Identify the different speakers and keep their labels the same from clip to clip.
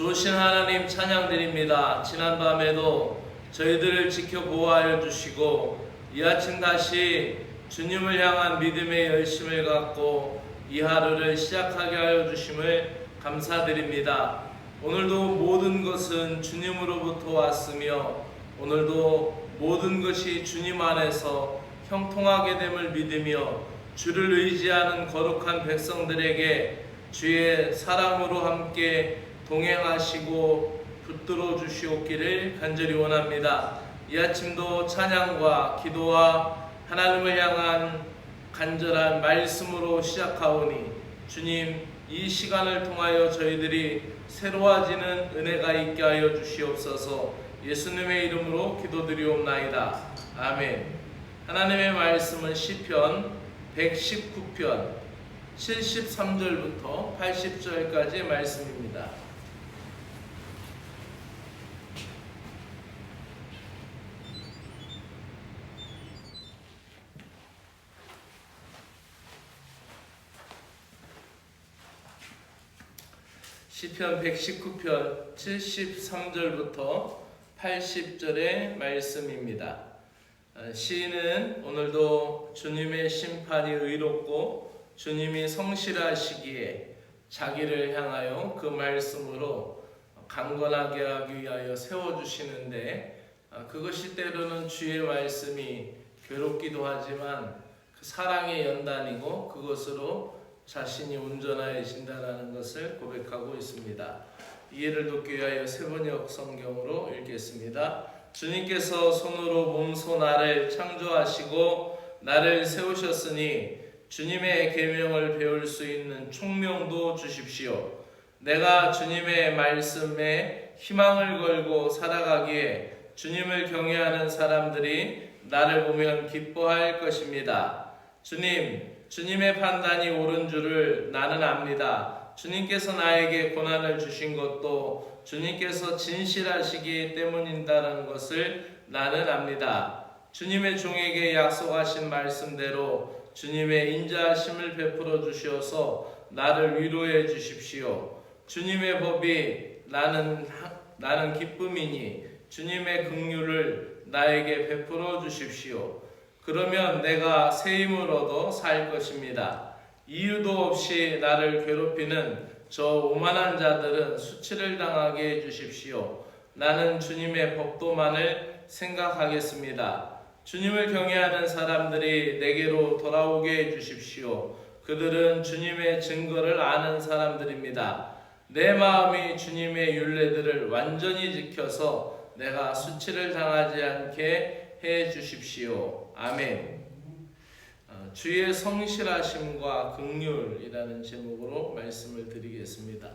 Speaker 1: 좋으신 하나님 찬양드립니다. 지난밤에도 저희들을 지켜 보호하여 주시고 이 아침 다시 주님을 향한 믿음의 열심을 갖고 이 하루를 시작하게 하여 주심을 감사드립니다. 오늘도 모든 것은 주님으로부터 왔으며 오늘도 모든 것이 주님 안에서 형통하게 됨을 믿으며 주를 의지하는 거룩한 백성들에게 주의 사랑으로 함께 동행하시고 붙들어 주시옵기를 간절히 원합니다. 이 아침도 찬양과 기도와 하나님을 향한 간절한 말씀으로 시작하오니 주님 이 시간을 통하여 저희들이 새로워지는 은혜가 있게 하여 주시옵소서 예수님의 이름으로 기도드리옵나이다. 아멘. 하나님의 말씀은 시편 119편 73절부터 80절까지의 말씀입니다. 시편 119편 73절부터 80절의 말씀입니다. 어, 시인은 오늘도 주님의 심판이 의롭고 주님이 성실하시기에 자기를 향하여 그 말씀으로 강건하게 하기 위하여 세워주시는데 어, 그것이 때로는 주의 말씀이 괴롭기도 하지만 그 사랑의 연단이고 그것으로 자신이 운전하신다라는 것을 고백하고 있습니다. 이해를 돕기 위하여 세번역 성경으로 읽겠습니다. 주님께서 손으로 몸소 나를 창조하시고 나를 세우셨으니 주님의 계명을 배울 수 있는 총명도 주십시오. 내가 주님의 말씀에 희망을 걸고 살아가기에 주님을 경외하는 사람들이 나를 보면 기뻐할 것입니다. 주님, 주님의 판단이 옳은 줄을 나는 압니다. 주님께서 나에게 고난을 주신 것도 주님께서 진실하시기 때문인다는 것을 나는 압니다. 주님의 종에게 약속하신 말씀대로 주님의 인자하심을 베풀어 주시어서 나를 위로해 주십시오. 주님의 법이 나는 나는 기쁨이니 주님의 긍휼을 나에게 베풀어 주십시오. 그러면 내가 새 얻어 살 것입니다. 이유도 없이 나를 괴롭히는 저 오만한 자들은 수치를 당하게 해 주십시오. 나는 주님의 법도만을 생각하겠습니다. 주님을 경외하는 사람들이 내게로 돌아오게 해 주십시오. 그들은 주님의 증거를 아는 사람들입니다. 내 마음이 주님의 윤례들을 완전히 지켜서 내가 수치를 당하지 않게 해 주십시오. 아멘. 어, 주의 성실하심과 긍휼이라는 제목으로 말씀을 드리겠습니다.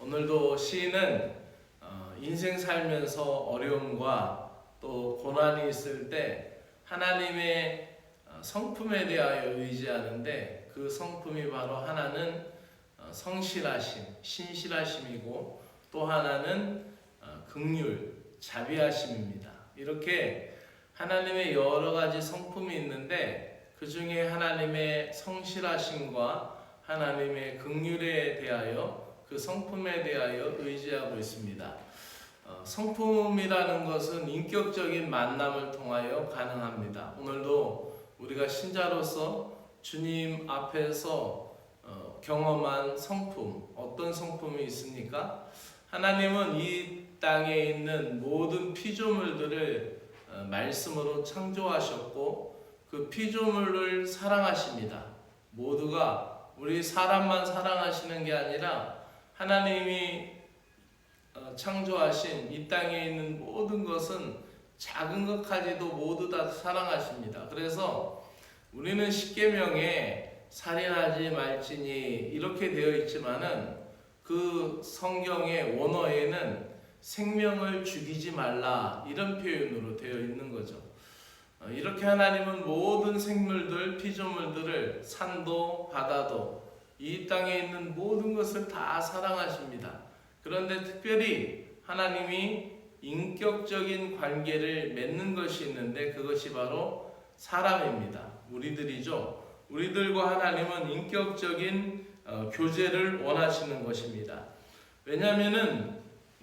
Speaker 1: 오늘도 시인은 어, 인생 살면서 어려움과 또 고난이 있을 때 하나님의 어, 성품에 대하여 의지하는데 그 성품이 바로 하나는 어, 성실하심, 신실하심이고 또 하나는 어, 긍휼, 자비하심입니다. 이렇게 하나님의 여러 가지 성품이 있는데 그 중에 하나님의 성실하심과 하나님의 긍휼에 대하여 그 성품에 대하여 의지하고 있습니다. 어, 성품이라는 것은 인격적인 만남을 통하여 가능합니다. 오늘도 우리가 신자로서 주님 앞에서 어, 경험한 성품, 어떤 성품이 있습니까? 하나님은 이 땅에 있는 모든 피조물들을 어, 말씀으로 창조하셨고 그 피조물을 사랑하십니다. 모두가 우리 사람만 사랑하시는 게 아니라 하나님이 어, 창조하신 이 땅에 있는 모든 것은 작은 것까지도 모두 다 사랑하십니다. 그래서 우리는 십계명에 살인하지 말지니 이렇게 되어 있지만은 그 성경의 원어에는 생명을 죽이지 말라 이런 표현으로 되어 있는 거죠. 어, 이렇게 하나님은 모든 생물들, 피조물들을 산도 바다도 이 땅에 있는 모든 것을 다 사랑하십니다. 그런데 특별히 하나님이 인격적인 관계를 맺는 것이 있는데 그것이 바로 사람입니다. 우리들이죠. 우리들과 하나님은 인격적인 어, 교제를 원하시는 것입니다. 왜냐하면은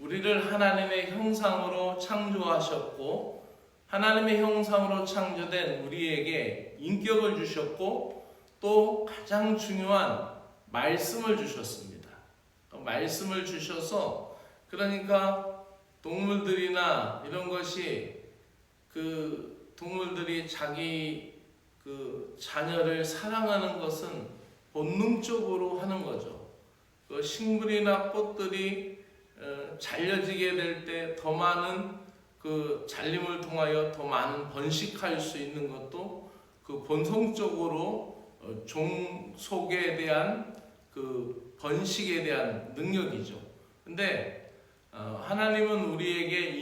Speaker 1: 우리를 하나님의 형상으로 창조하셨고 하나님의 형상으로 창조된 우리에게 인격을 주셨고 또 가장 중요한 말씀을 주셨습니다. 그 말씀을 주셔서 그러니까 동물들이나 이런 것이 그 동물들이 자기 그 자녀를 사랑하는 것은 본능적으로 하는 거죠. 그 식물이나 꽃들이 어, 잘려지게 될 때 더 많은 그 잘림을 통하여 더 많은 번식할 수 있는 것도 그 본성적으로 어, 종속에 대한 그 번식에 대한 능력이죠. 근데 어, 하나님은 우리에게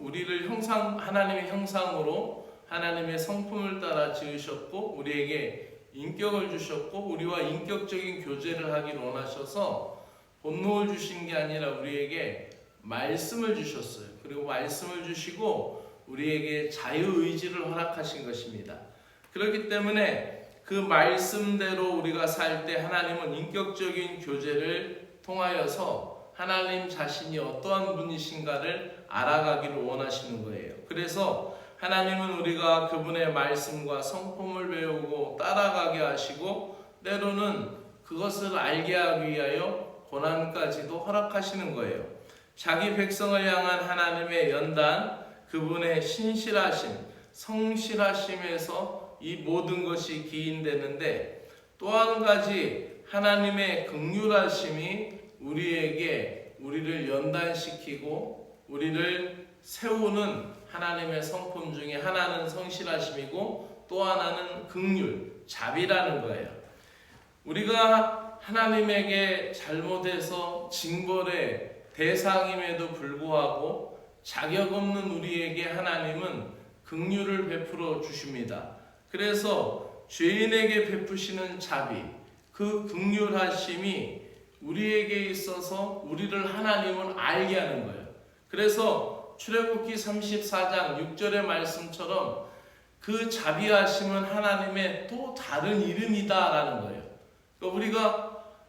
Speaker 1: 우리를 형상 하나님의 형상으로 하나님의 성품을 따라 지으셨고 우리에게 인격을 주셨고 우리와 인격적인 교제를 하기를 원하셔서 본능을 주신 게 아니라 우리에게 말씀을 주셨어요. 그리고 말씀을 주시고 우리에게 자유 의지를 허락하신 것입니다. 그렇기 때문에 그 말씀대로 우리가 살 때 하나님은 인격적인 교제를 통하여서 하나님 자신이 어떠한 분이신가를 알아가기를 원하시는 거예요. 그래서 하나님은 우리가 그분의 말씀과 성품을 배우고 따라가게 하시고 때로는 그것을 알게 하기 위하여 고난까지도 허락하시는 거예요. 자기 백성을 향한 하나님의 연단, 그분의 신실하심, 성실하심에서 이 모든 것이 기인되는데 또 한 가지 하나님의 극률하심이 우리에게 우리를 연단시키고 우리를 세우는 하나님의 성품 중에 하나는 성실하심이고 또 하나는 극률, 자비라는 거예요. 우리가 하나님에게 잘못해서 징벌의 대상임에도 불구하고 자격 없는 우리에게 하나님은 긍휼을 베풀어 주십니다. 그래서 죄인에게 베푸시는 자비, 그 긍휼하심이 우리에게 있어서 우리를 하나님은 알게 하는 거예요. 그래서 출애굽기 34장 6절의 말씀처럼 그 자비하심은 하나님의 또 다른 이름이다라는 거예요. 그러니까 우리가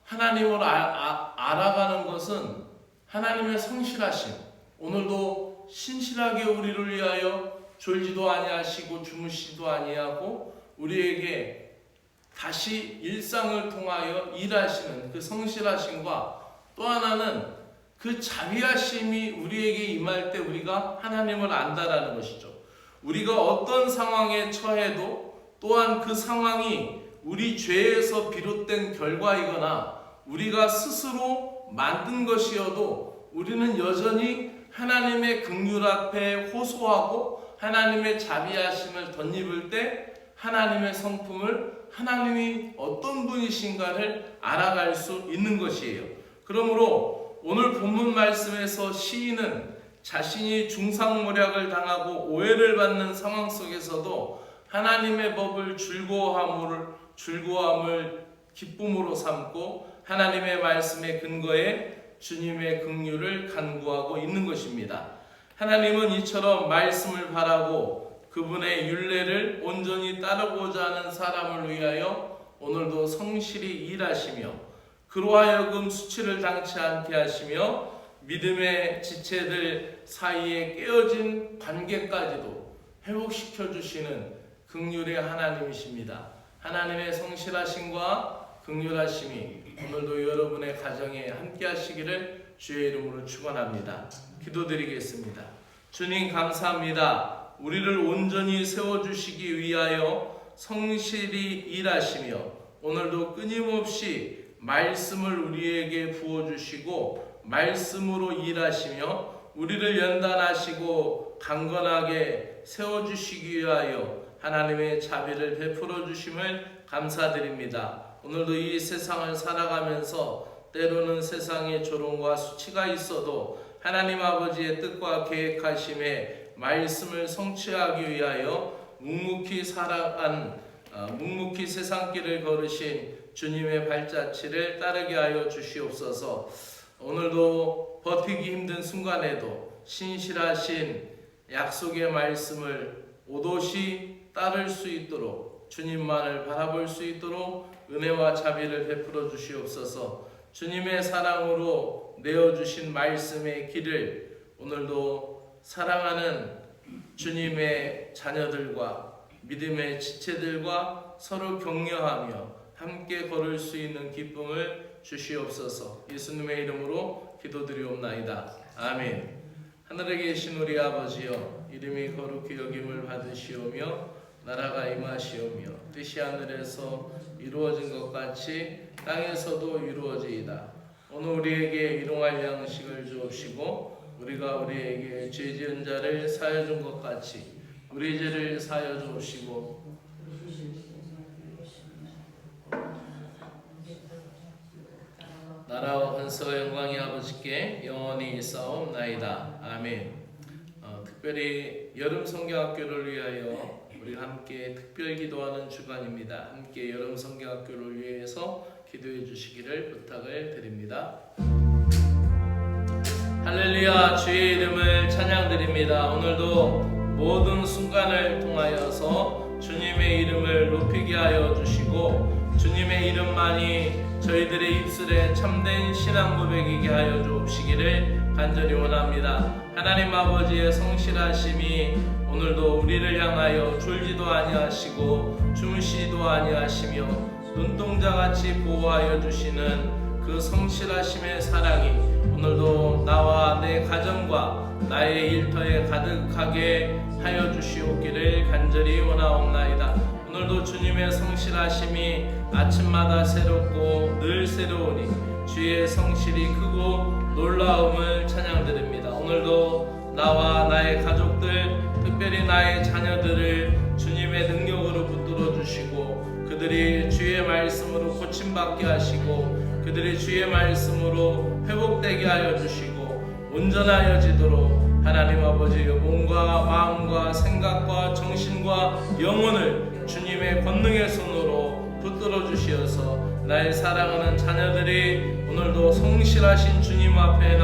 Speaker 1: 하나님을 아, 아, 알아가는 것은 하나님의 성실하심. 오늘도 신실하게 우리를 위하여 졸지도 아니하시고 주무시도 아니하고 우리에게 다시 일상을 통하여 일하시는 그 성실하심과 또 하나는 그 자비하심이 우리에게 임할 때 우리가 하나님을 안다라는 것이죠. 우리가 어떤 상황에 처해도 또한 그 상황이 우리 죄에서 비롯된 결과이거나 우리가 스스로 만든 것이어도 우리는 여전히 하나님의 긍휼 앞에 호소하고 하나님의 자비하심을 덧입을 때 하나님의 성품을 하나님이 어떤 분이신가를 알아갈 수 있는 것이에요. 그러므로 오늘 본문 말씀에서 시인은 자신이 중상모략을 당하고 오해를 받는 상황 속에서도 하나님의 법을 즐거워함을 즐거함을 기쁨으로 삼고 하나님의 말씀의 근거에 주님의 긍휼을 간구하고 있는 것입니다. 하나님은 이처럼 말씀을 바라고 그분의 윤례를 온전히 따르고자 하는 사람을 위하여 오늘도 성실히 일하시며 그로 하여금 수치를 당치 않게 하시며 믿음의 지체들 사이에 깨어진 관계까지도 회복시켜 주시는 긍휼의 하나님이십니다. 하나님의 성실하심과 긍휼하심이 오늘도 여러분의 가정에 함께 하시기를 주의 이름으로 축원합니다. 기도드리겠습니다. 주님 감사합니다. 우리를 온전히 세워 주시기 위하여 성실히 일하시며 오늘도 끊임없이 말씀을 우리에게 부어 주시고 말씀으로 일하시며 우리를 연단하시고 강건하게 세워 주시기 위하여 하나님의 자비를 베풀어 주심을 감사드립니다. 오늘도 이 세상을 살아가면서 때로는 세상에 조롱과 수치가 있어도 하나님 아버지의 뜻과 계획하심에 말씀을 성취하기 위하여 묵묵히 살아간 어, 묵묵히 세상 길을 걸으신 주님의 발자취를 따르게 하여 주시옵소서. 오늘도 버티기 힘든 순간에도 신실하신 약속의 말씀을 오롯이 따를 수 있도록 주님만을 바라볼 수 있도록 은혜와 자비를 베풀어 주시옵소서. 주님의 사랑으로 내어 주신 말씀의 길을 오늘도 사랑하는 주님의 자녀들과 믿음의 지체들과 서로 격려하며 함께 걸을 수 있는 기쁨을 주시옵소서 예수님의 이름으로 기도드리옵나이다. 아멘. 하늘에 계신 우리 아버지여 이름이 거룩히 여김을 받으시오며 나라가 임하시오며 뜻이 하늘에서 이루어진 것 같이 땅에서도 이루어지이다. 오늘 우리에게 일용할 양식을 주옵시고 우리가 우리에게 죄 지은 자를 사여 준 것 같이 우리 죄를 사여 주옵시고 나라와 권세와 영광이 아버지께 영원히 있사옵나이다. 아멘. 어, 특별히 여름 성경학교를 위하여 우리 함께 특별 기도하는 주간입니다. 함께 여름 성경학교를 위해서 기도해 주시기를 부탁을 드립니다. 할렐루야 주의 이름을 찬양드립니다. 오늘도 모든 순간을 통하여서 주님의 이름을 높이게 하여 주시고 주님의 이름만이 저희들의 입술에 참된 신앙 고백이게 하여 주옵시기를 간절히 원합니다. 하나님 아버지의 성실하심이 오늘도 우리를 향하여 졸지도 아니하시고 주무시지도 아니하시며 눈동자같이 보호하여 주시는 그 성실하심의 사랑이 오늘도 나와 내 가정과 나의 일터에 가득하게 하여 주시옵기를 간절히 원하옵나이다. 오늘도 주님의 성실하심이 아침마다 새롭고 늘 새로우니 주의 성실이 크고 놀라움을 찬양드립니다. 오늘도 나와 나의 가족들, 특별히 나의 자녀들을 주님의 능력으로 붙들어 주시고 그들이 주의 말씀으로 고침받게 하시고 그들이 주의 말씀으로 회복되게 하여 주시고 온전하여지도록 하나님 아버지의 몸과 마음과 생각과 정신과 영혼을 주님의 권능의 손으로 붙들어 주시어서 나의 사랑하는 자녀들이 오늘도 성실하신 주님 앞에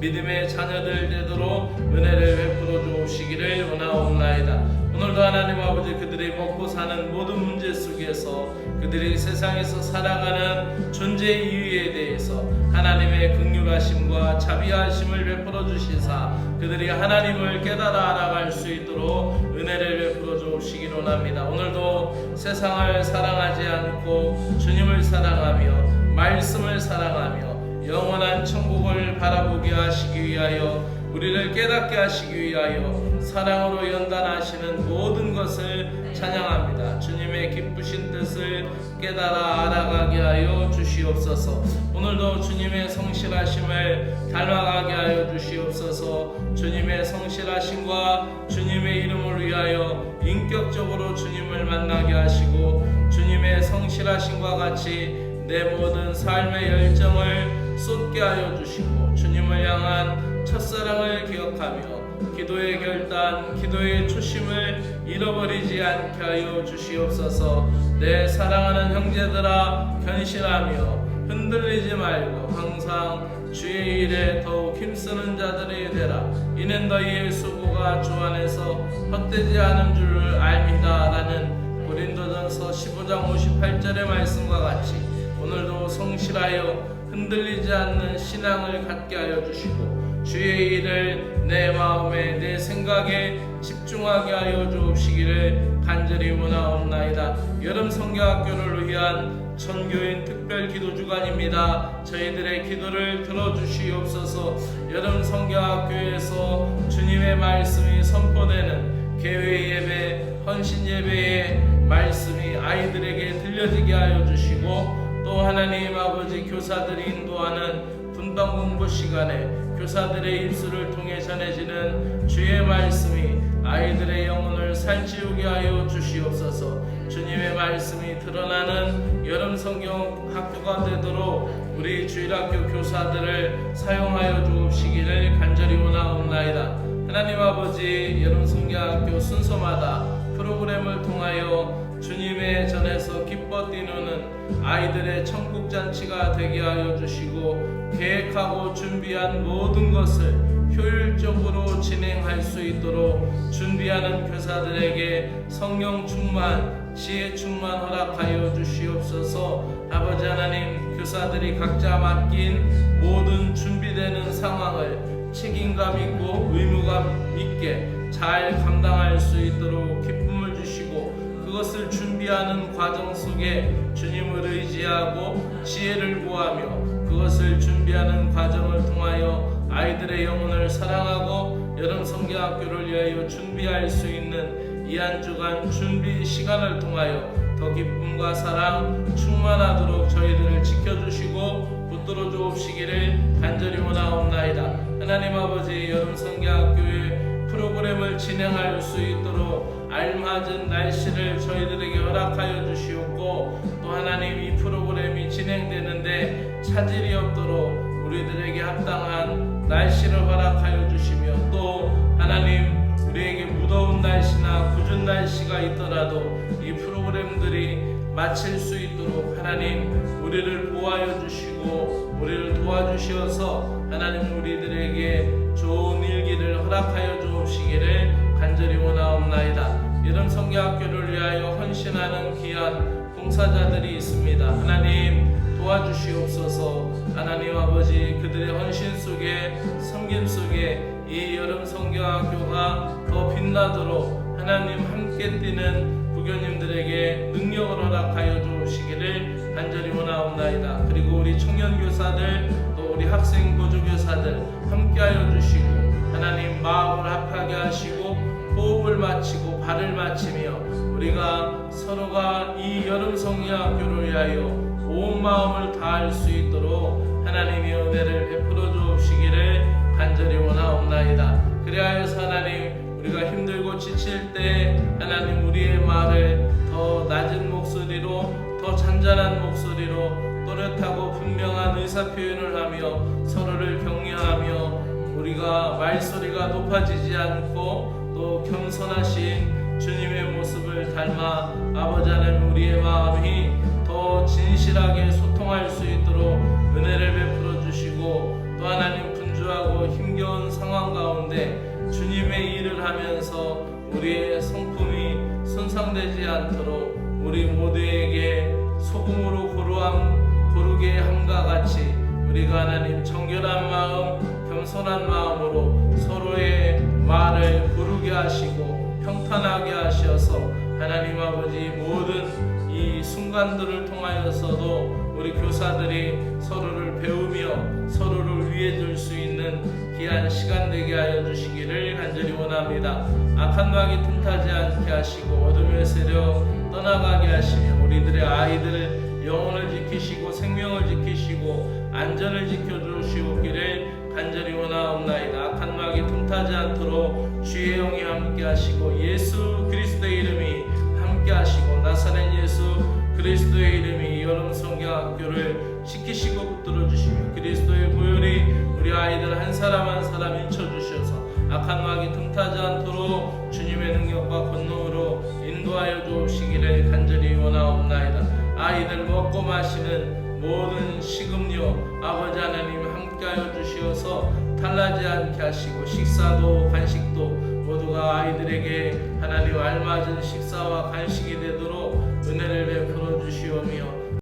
Speaker 1: 믿음의 자녀들 되도록 은혜를 베풀어 주옵시기를 원하옵나이다. 오늘도 하나님 아버지 그들이 먹고 사는 모든 문제 속에서 그들이 세상에서 살아가는 존재 이유에 대해서 하나님의 긍휼하심과 자비하심을 베풀어 주시사 그들이 하나님을 깨달아 알아갈 수 있도록 은혜를 베풀어 주시기를 원합니다. 오늘도 세상을 사랑하지 않고 주님을 사랑하며 말씀을 사랑하며 영원한 천국을 바라보게 하시기 위하여 우리를 깨닫게 하시기 위하여 사랑으로 연단하시는 모든 것을 찬양합니다. 주님의 기쁘신 뜻을 깨달아 알아가게 하여 주시옵소서. 오늘도 주님의 성실하심을 닮아가게 하여 주시옵소서. 주님의 성실하심과 주님의 이름을 위하여 인격적으로 주님을 만나게 하시고 주님의 성실하심과 같이 내 모든 삶의 열정을 쏟게 하여 주시고 주님을 향한 첫사랑을 기억하며 기도의 결단, 기도의 초심을 잃어버리지 않게 하여 주시옵소서. 내 사랑하는 형제들아 견실하며 흔들리지 말고 항상 주의 일에 더욱 힘쓰는 자들이 되라. 이는 너희의 수고가 주 안에서 헛되지 않은 줄을 알미다 라는 고린도전서 15장 58절의 말씀과 같이 오늘도 성실하여 흔들리지 않는 신앙을 갖게 하여 주시고 주의 일을 내 마음에 내 생각에 집중하게 하여 주옵시기를 간절히 원하옵나이다. 여름 성경학교를 위한 전교인 특별 기도 주간입니다. 저희들의 기도를 들어주시옵소서. 여름 성경학교에서 주님의 말씀이 선포되는 개회 예배, 헌신 예배의 말씀이 아이들에게 들려지게 하여 주시고 또 하나님 아버지 교사들이 인도하는 분방 공부 시간에 교사들의 입술을 통해 전해지는 주의 말씀이 아이들의 영혼을 살찌우게 하여 주시옵소서. 주님의 말씀이 드러나는 여름 성경 학교가 되도록 우리 주일학교 교사들을 사용하여 주옵시기를 간절히 원하옵나이다. 하나님 아버지 여름 성경학교 순서마다 프로그램을 통하여 주님의 전에서 기뻐 뛰노는 아이들의 천국 잔치가 되게 하여 주시고 계획하고 준비한 모든 것을 효율적으로 진행할 수 있도록 준비하는 교사들에게 성령 충만, 지혜 충만 허락하여 주시옵소서. 아버지 하나님 교사들이 각자 맡긴 모든 준비되는 상황을 책임감 있고 의무감 있게 잘 감당할 수 있도록 그것을 준비하는 과정 속에 주님을 의지하고 지혜를 구하며 그것을 준비하는 과정을 통하여 아이들의 영혼을 사랑하고 여름 성경학교를 위하여 준비할 수 있는 이 한 주간 준비 시간을 통하여 더 기쁨과 사랑 충만하도록 저희들을 지켜주시고 붙들어 주옵시기를 간절히 원하옵나이다. 하나님 아버지 여름 성경학교의 프로그램을 진행할 수 있도록 알맞은 날씨를 저희들에게 허락하여 주시옵고 또 하나님 이 프로그램이 진행되는데 차질이 없도록 우리들에게 합당한 날씨를 허락하여 주시며 또 하나님 우리에게 무더운 날씨나 굳은 날씨가 있더라도 이 프로그램들이 마칠 수 있도록 하나님 우리를 보호하여 주시고 우리를 도와주시어서 하나님 우리들에게 좋은 일기를 허락하여 주옵시기를 간절히 원하옵나이다. 이런 성경학교를 위하여 헌신하는 귀한 봉사자들이 있습니다. 하나님 도와주시옵소서. 하나님 아버지 그들의 헌신 속에 섬김 속에 이 여름 성경학교가 더 빛나도록 하나님 함께 뛰는 부교님들에게 능력을 허락하여 주시기를 간절히 원하옵나이다. 그리고 우리 청년 교사들 또 우리 학생 보조 교사들 함께하여 주시고 하나님 마음을 합하게 하시고 호흡을 마치고 발을 마치며 우리가 서로가 이 여름 성경학교를 위하여 온 마음을 다할 수 있도록 하나님의 은혜를 베풀어 주옵시기를 간절히 원하옵나이다. 그리하여서 하나님 우리가 힘들고 지칠 때 하나님 우리의 말을 더 낮은 목소리로 더 잔잔한 목소리로 또렷하고 분명한 의사 표현을 하며 서로를 격려하며 우리가 말소리가 높아지지 않고 또 겸손하신 주님의 모습을 닮아 아버지 하나님 우리의 마음이 더 진실하게 소통할 수 있도록 은혜를 베풀어 주시고 또 하나님 분주하고 힘겨운 상황 가운데 주님의 일을 하면서 우리의 성품이 손상되지 않도록 우리 모두에게 소금으로 고루함 고르게 함과 같이 우리가 하나님 정결한 마음 겸손한 마음으로 서로의 말을 고르게 하시고 평탄하게 하셔서 하나님 아버지 모든 이 순간들을 통하여서도 우리 교사들이 서로를 배우며 서로를 위해 줄 수 있는 귀한 시간 되게 하여 주시기를 간절히 원합니다. 악한 마귀 틈타지 않게 하시고 어둠의 세력 떠나가게 하시며 우리들의 아이들 영혼을 지키시고 생명을 지키시고 안전을 지켜주시옵기를 간절히 원하옵나이다. 악한 마귀 틈타지 않도록 주의 영이 함께 하시고 예수 그리스도의 이름이 함께 하시고 나사렛 예수 그리스도의 이름이 여름 성경학교를 지키시고 붙들어 주시며 그리스도의 보혈이 우리 아이들 한 사람 한 사람 인쳐 주셔서 악한 마귀 틈타지 않도록 주님의 능력과 권능으로 인도하여 주옵시기를 간절히 원하옵나이다. 아이들 먹고 마시는 모든 식음료 아버지 하나님 함께하여 주시어서 탈나지 않게 하시고 식사도 간식도 모두가 아이들에게 하나님 알맞은 식사와 간식이 되도록 은혜를 베풀어 주시오며